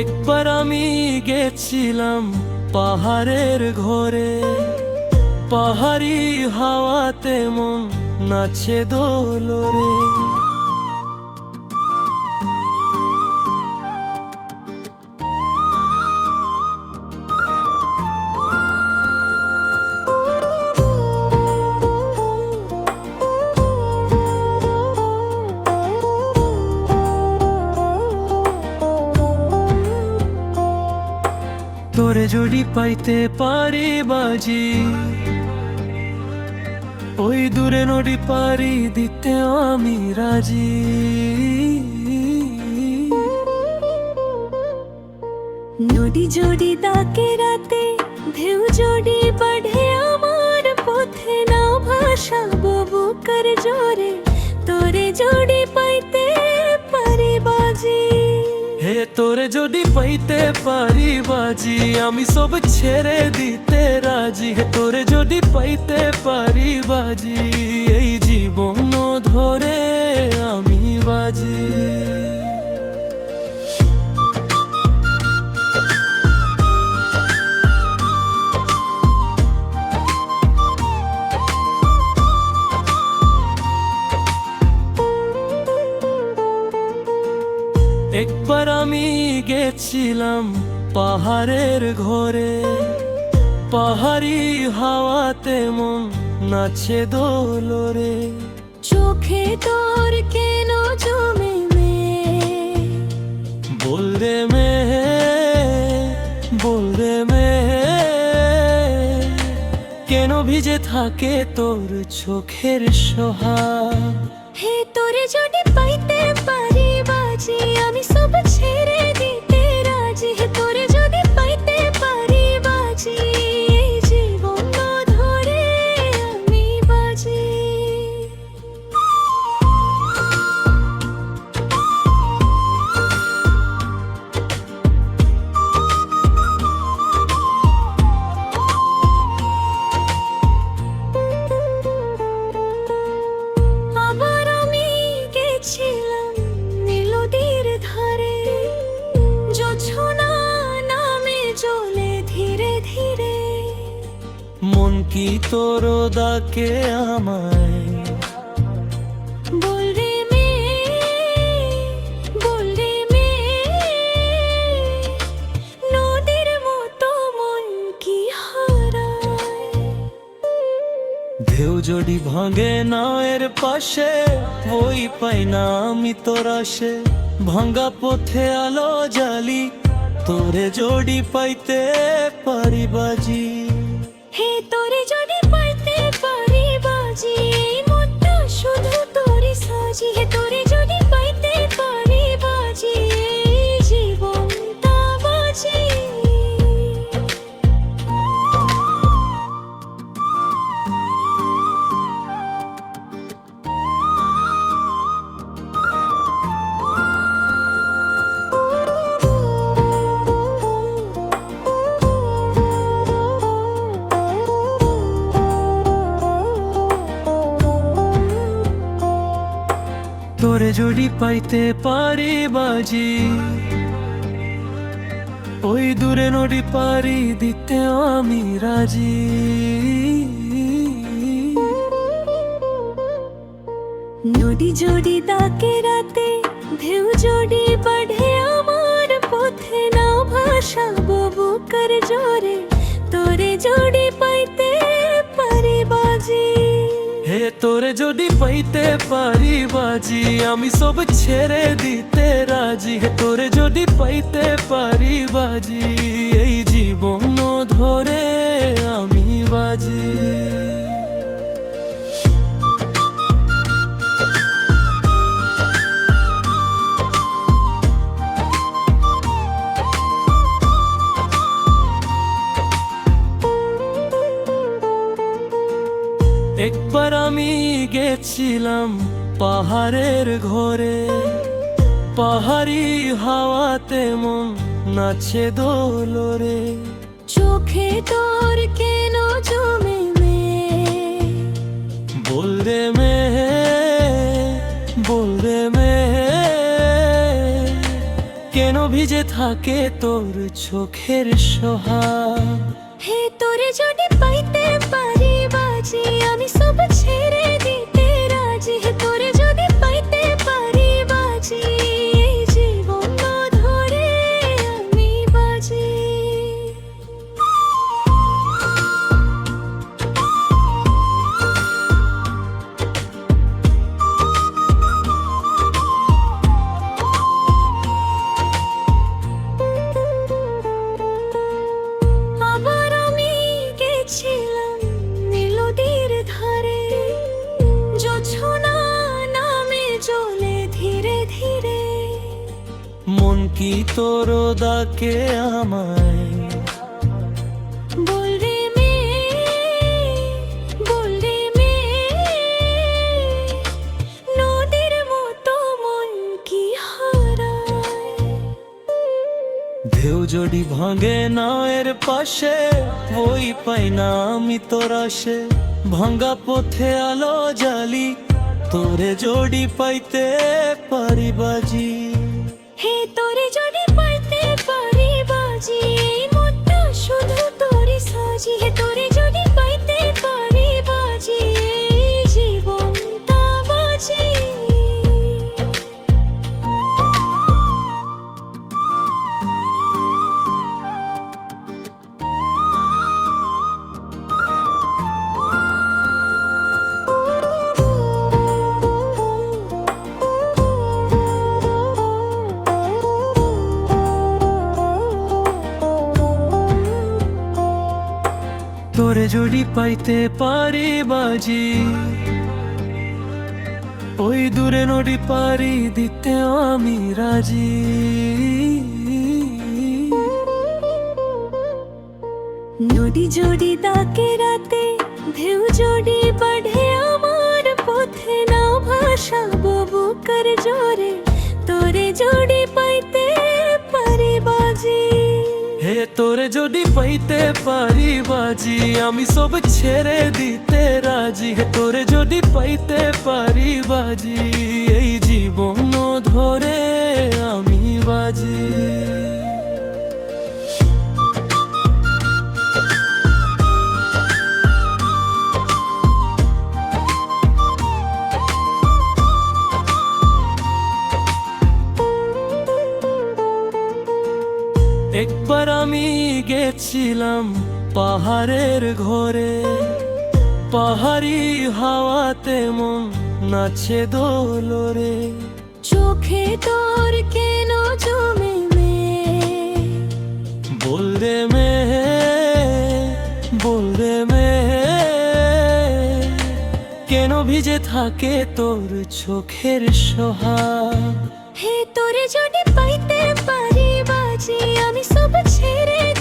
একবার আমি গেছিলাম পাহাড়ের ঘরে। পাহাড়ি হাওয়াতে মন নাচে দোলরে। যদি পাইতে পারি বাজি, ওই দূরে নদী পারি দিতে আমি রাজি। নদী জড়ি তাকে রাতে, ঢেউ জড়ি বাঢ়ে আমার পথে না ভাষা পাইতে পারি বাজি আমি সব ছেড়ে দিতে রাজি তোরে যদি পাইতে পারি বাজি এই জীবন ধরে আমি বাজি একবার আমি গেছিলাম পাহাড়ের ঘরে। পাহাড়ি হাওয়াতে মন নাচে দোলরে। চোখে তোর কেন জমে মে? বল রে মে বল মে। কেন ভিজে থাকে তোর চোখের সোহা? হে তোরে যদি পাইতে কি তোর ডাকে আমায়। বল রে মেয়ে বল রে মেয়ে নদীর মতো কি হারায়? ঢেউ যদি ভাঙে নায়ের পাশে ওই পাই না আমি তোর আসে। ভাঙ্গা পথে আলো জালি তোরে জোড়ি পাইতে পারি বাজি। তোরে জোড়ি পাইতে পারি বাজি, ওই দূরে নদী পারি দিতে আমি রাজি। নদী জড়ি তাকে রাতে, ঢেউ জড়ি বাঢ়ে আমার পথে, নাও ভাষা ববু কর জোরে, তোরে জড়ি তোরে যদি পাইতে পারি বাজি, আমি সব ছেড়ে দিতে রাজি। তোরে যদি পাইতে পারি বাজি, এই জীবন ধরে আমি বাজি। গেছিলাম পাহাড়ের ঘরে। পাহাড়ি হাওয়াতে মন নাচে দোলরে। চোখে তোর কেন জমে মে? বল রে মে বল রে মে। কেন ভিজে থাকে তোর চোখের সোহাগ? হে তোরে যদি পাইতে পারি বাজি আমি কি তোর ডাকে আমায়? ঢেউ যদি ভাঙে না এর পাশে ওই পাই না আমি তোর আসে। ভাঙ্গা পথে আলো জালি তোরে জোড়ি পাইতে পারি বাজি। হে তোরে যদি পাইতে পারি বাজি এই মনটা শুধু তোরে সাজি। হে তোরে জোড়ি পাইতে পারি বাজি। ওই দূরে নদী পারি দিতে আমি রাজি। নদী জড়ি তাকে রাতে, ঢেউ জড়ি বাড়ে আমার পথে। নাও ভাষা ববু কর জোরে, তোরে জড়ি পাইতে তোরে যদি পাইতে পারি বাজি, আমি সব ছেড়ে দিতে রাজি। তোরে যদি পাইতে পারি বাজি, এই জীবন ধরে আমি বাজি। একবার আমি গেছিলাম পাহাড়ের ঘরে। পাহাড়ি হাওয়াতে মন নাচে দোলরে। চোখে তোর কেন জমে মেয়ে বল রে মে বল রে মে। কেন ভিজে থাকে তোর চোখের সোহাগ হে তোরে যদি আমি সব ছেড়ে